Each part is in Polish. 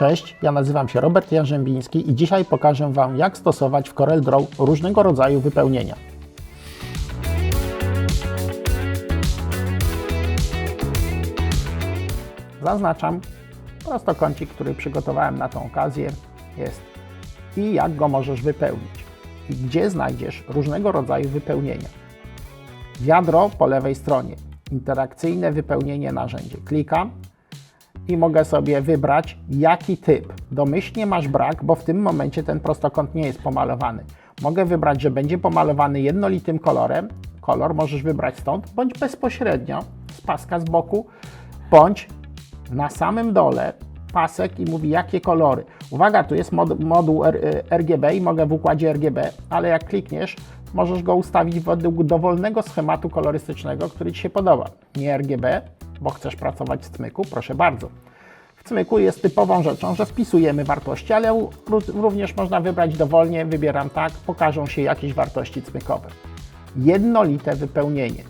Cześć, ja nazywam się Robert Jarzębiński i dzisiaj pokażę Wam, jak stosować w CorelDRAW różnego rodzaju wypełnienia. Zaznaczam prostokącik, który przygotowałem na tą okazję, jest i jak go możesz wypełnić. I gdzie znajdziesz różnego rodzaju wypełnienia. Wiadro po lewej stronie, interakcyjne wypełnienie narzędzie. Klikam i mogę sobie wybrać jaki typ. Domyślnie masz brak, bo w tym momencie ten prostokąt nie jest pomalowany. Mogę wybrać, że będzie pomalowany jednolitym kolorem. Kolor możesz wybrać stąd, bądź bezpośrednio z paska z boku, bądź na samym dole pasek i mówi jakie kolory. Uwaga, tu jest mod, moduł RGB i mogę w układzie RGB, ale jak klikniesz, możesz go ustawić według dowolnego schematu kolorystycznego, który Ci się podoba. Nie RGB, bo chcesz pracować w cmyku, proszę bardzo. W cmyku jest typową rzeczą, że wpisujemy wartości, ale również można wybrać dowolnie, wybieram tak, pokażą się jakieś wartości cmykowe. Jednolite wypełnienie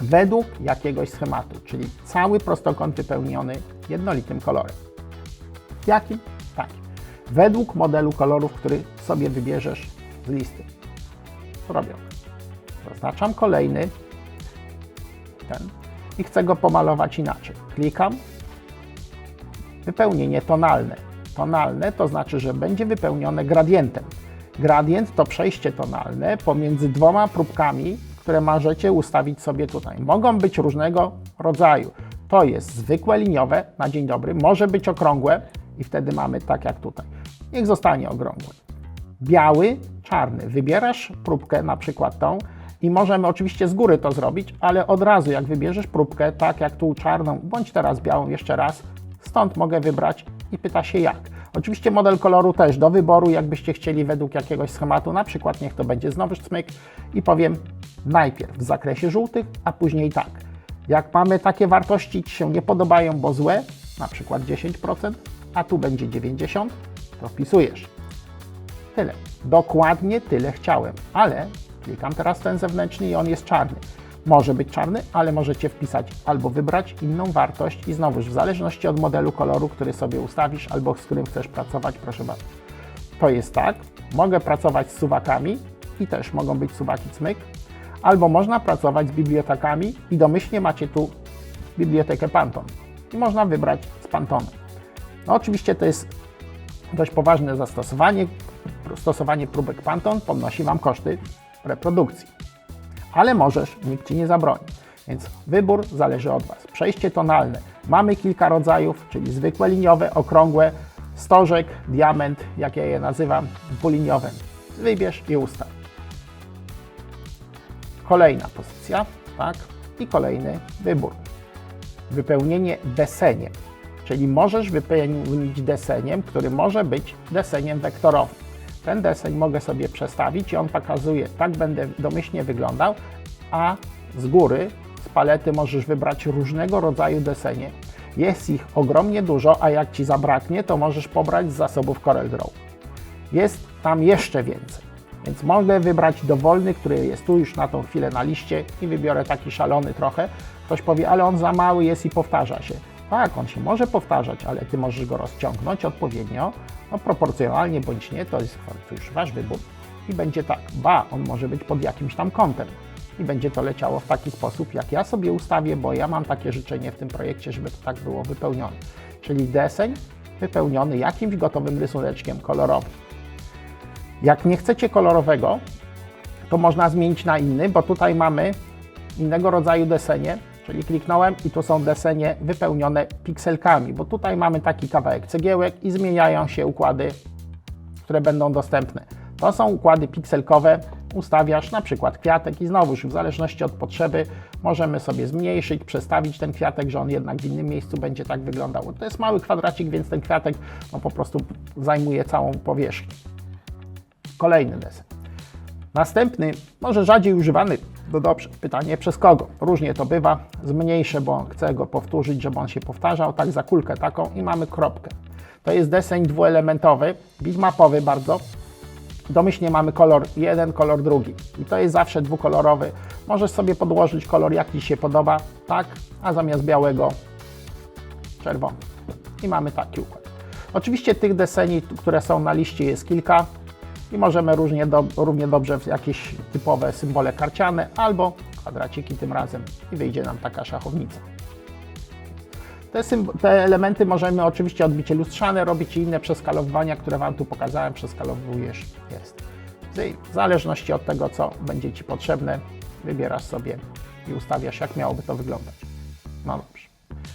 według jakiegoś schematu, czyli cały prostokąt wypełniony jednolitym kolorem. Jakim? Takim. Według modelu kolorów, który sobie wybierzesz z listy. Robię. Zaznaczam kolejny, ten, i chcę go pomalować inaczej. Klikam, wypełnienie tonalne. Tonalne to znaczy, że będzie wypełnione gradientem. Gradient to przejście tonalne pomiędzy dwoma próbkami, które możecie ustawić sobie tutaj. Mogą być różnego rodzaju. To jest zwykłe liniowe, na dzień dobry, może być okrągłe i wtedy mamy tak jak tutaj. Niech zostanie okrągłe. Biały, czarny. Wybierasz próbkę, na przykład tą, i możemy oczywiście z góry to zrobić, ale od razu jak wybierzesz próbkę, tak jak tu czarną, bądź teraz białą jeszcze raz, stąd mogę wybrać i pyta się jak. Oczywiście model koloru też do wyboru, jakbyście chcieli według jakiegoś schematu, na przykład niech to będzie znowu smyk i powiem najpierw w zakresie żółtych, a później tak. Jak mamy takie wartości, Ci się nie podobają, bo złe, na przykład 10%, a tu będzie 90%, to wpisujesz. Tyle. Dokładnie tyle chciałem, ale klikam teraz ten zewnętrzny i on jest czarny. Może być czarny, ale możecie wpisać albo wybrać inną wartość i znowuż w zależności od modelu koloru, który sobie ustawisz albo z którym chcesz pracować, proszę bardzo. To jest tak, mogę pracować z suwakami i też mogą być suwaki cmyk, albo można pracować z bibliotekami i domyślnie macie tu bibliotekę Pantone i można wybrać z Pantonem. No oczywiście to jest dość poważne zastosowanie, stosowanie próbek Pantone podnosi Wam koszty reprodukcji. Ale możesz, nikt Ci nie zabroni. Więc wybór zależy od Was. Przejście tonalne. Mamy kilka rodzajów, czyli zwykłe liniowe, okrągłe, stożek, diament, jak ja je nazywam, dwuliniowe. Wybierz i ustaw. Kolejna pozycja, tak? I kolejny wybór. Wypełnienie deseniem, czyli możesz wypełnić deseniem, który może być deseniem wektorowym. Ten deseń mogę sobie przestawić i on pokazuje, tak będę domyślnie wyglądał, a z góry, z palety możesz wybrać różnego rodzaju desenie. Jest ich ogromnie dużo, a jak Ci zabraknie, to możesz pobrać z zasobów CorelDRAW. Jest tam jeszcze więcej, więc mogę wybrać dowolny, który jest tu już na tą chwilę na liście i wybiorę taki szalony trochę. Ktoś powie, ale on za mały jest i powtarza się. Tak, on się może powtarzać, ale Ty możesz go rozciągnąć odpowiednio, no proporcjonalnie bądź nie, to jest już Wasz wybór. I będzie tak, ba, on może być pod jakimś tam kątem. I będzie to leciało w taki sposób, jak ja sobie ustawię, bo ja mam takie życzenie w tym projekcie, żeby to tak było wypełnione. Czyli deseń wypełniony jakimś gotowym rysuneczkiem kolorowym. Jak nie chcecie kolorowego, to można zmienić na inny, bo tutaj mamy innego rodzaju desenie, Czyli kliknąłem i tu są desenie wypełnione pikselkami, bo tutaj mamy taki kawałek cegiełek i zmieniają się układy, które będą dostępne. To są układy pikselkowe, ustawiasz na przykład kwiatek i znowuż w zależności od potrzeby możemy sobie zmniejszyć, przestawić ten kwiatek, że on jednak w innym miejscu będzie tak wyglądał. To jest mały kwadracik, więc ten kwiatek no, po prostu zajmuje całą powierzchnię. Kolejny desen. Następny, może rzadziej używany, no dobrze, pytanie przez kogo? Różnie to bywa. Zmniejszę, bo chcę go powtórzyć, żeby on się powtarzał. Tak za kulkę taką i mamy kropkę. To jest deseń dwuelementowy, bitmapowy bardzo. Domyślnie mamy kolor jeden, kolor drugi. I to jest zawsze dwukolorowy. Możesz sobie podłożyć kolor, jaki się podoba, tak, a zamiast białego czerwony. I mamy taki układ. Oczywiście tych deseni, które są na liście jest kilka i możemy różnie do, równie dobrze w jakieś typowe symbole karciane albo kwadraciki tym razem i wyjdzie nam taka szachownica. Te, te elementy możemy oczywiście odbicie lustrzane robić i inne przeskalowywania, które Wam tu pokazałem, przeskalowujesz jest. W zależności od tego, co będzie Ci potrzebne, wybierasz sobie i ustawiasz, jak miałoby to wyglądać. No dobrze.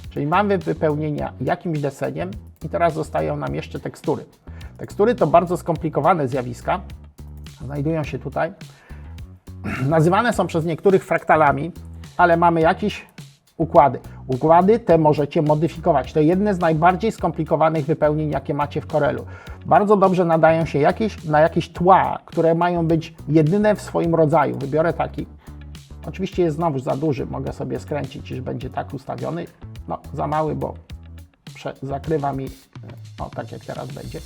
Czyli mamy wypełnienia jakimś deseniem i teraz zostają nam jeszcze tekstury. Tekstury to bardzo skomplikowane zjawiska. Znajdują się tutaj. Nazywane są przez niektórych fraktalami, ale mamy jakieś układy. Układy te możecie modyfikować. To jedne z najbardziej skomplikowanych wypełnień, jakie macie w Corelu. Bardzo dobrze nadają się jakieś, na jakieś tła, które mają być jedyne w swoim rodzaju. Wybiorę taki. Oczywiście jest znowu za duży, mogę sobie skręcić, iż będzie tak ustawiony. No, za mały, bo zakrywa mi, o tak jak teraz będzie.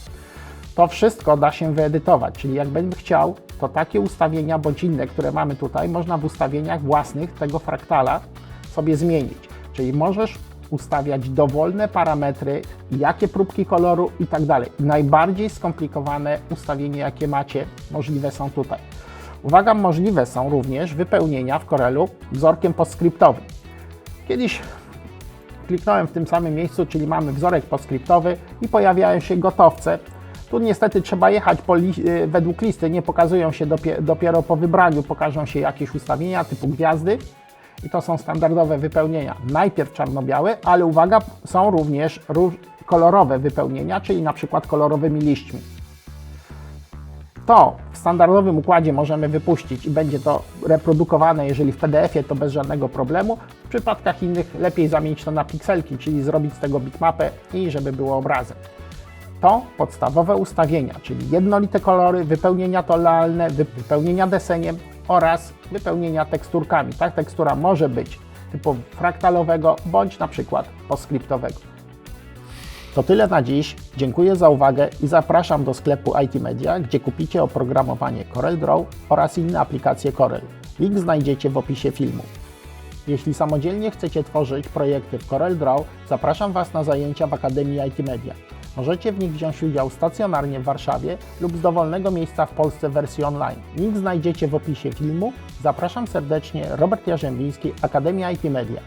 To wszystko da się wyedytować, czyli jakbym chciał, to takie ustawienia bądź inne, które mamy tutaj, można w ustawieniach własnych tego fraktala sobie zmienić. Czyli możesz ustawiać dowolne parametry, jakie próbki koloru i tak dalej. Najbardziej skomplikowane ustawienie, jakie macie, możliwe są tutaj. Uwaga, możliwe są również wypełnienia w Corelu wzorkiem postscriptowym. Kiedyś kliknąłem w tym samym miejscu, czyli mamy wzorek postscriptowy i pojawiają się gotowce. Tu niestety trzeba jechać li- y, według listy, nie pokazują się dopie- dopiero po wybraniu, pokażą się jakieś ustawienia typu gwiazdy i to są standardowe wypełnienia. Najpierw czarno-białe, ale uwaga, są również kolorowe wypełnienia, czyli na przykład kolorowymi liśćmi. To w standardowym układzie możemy wypuścić i będzie to reprodukowane, jeżeli w PDF-ie to bez żadnego problemu. W przypadkach innych lepiej zamienić to na pikselki, czyli zrobić z tego bitmapę i żeby było obrazem. To podstawowe ustawienia, czyli jednolite kolory, wypełnienia tonalne, wy- wypełnienia deseniem oraz wypełnienia teksturkami. Ta tekstura może być typu fraktalowego bądź na przykład postscriptowego. To tyle na dziś. Dziękuję za uwagę i zapraszam do sklepu IT Media, gdzie kupicie oprogramowanie CorelDRAW oraz inne aplikacje Corel. Link znajdziecie w opisie filmu. Jeśli samodzielnie chcecie tworzyć projekty w CorelDRAW, zapraszam Was na zajęcia w Akademii IT Media. Możecie w nich wziąć udział stacjonarnie w Warszawie lub z dowolnego miejsca w Polsce w wersji online. Link znajdziecie w opisie filmu. Zapraszam serdecznie, Robert Jarzębiński, Akademia IT Media.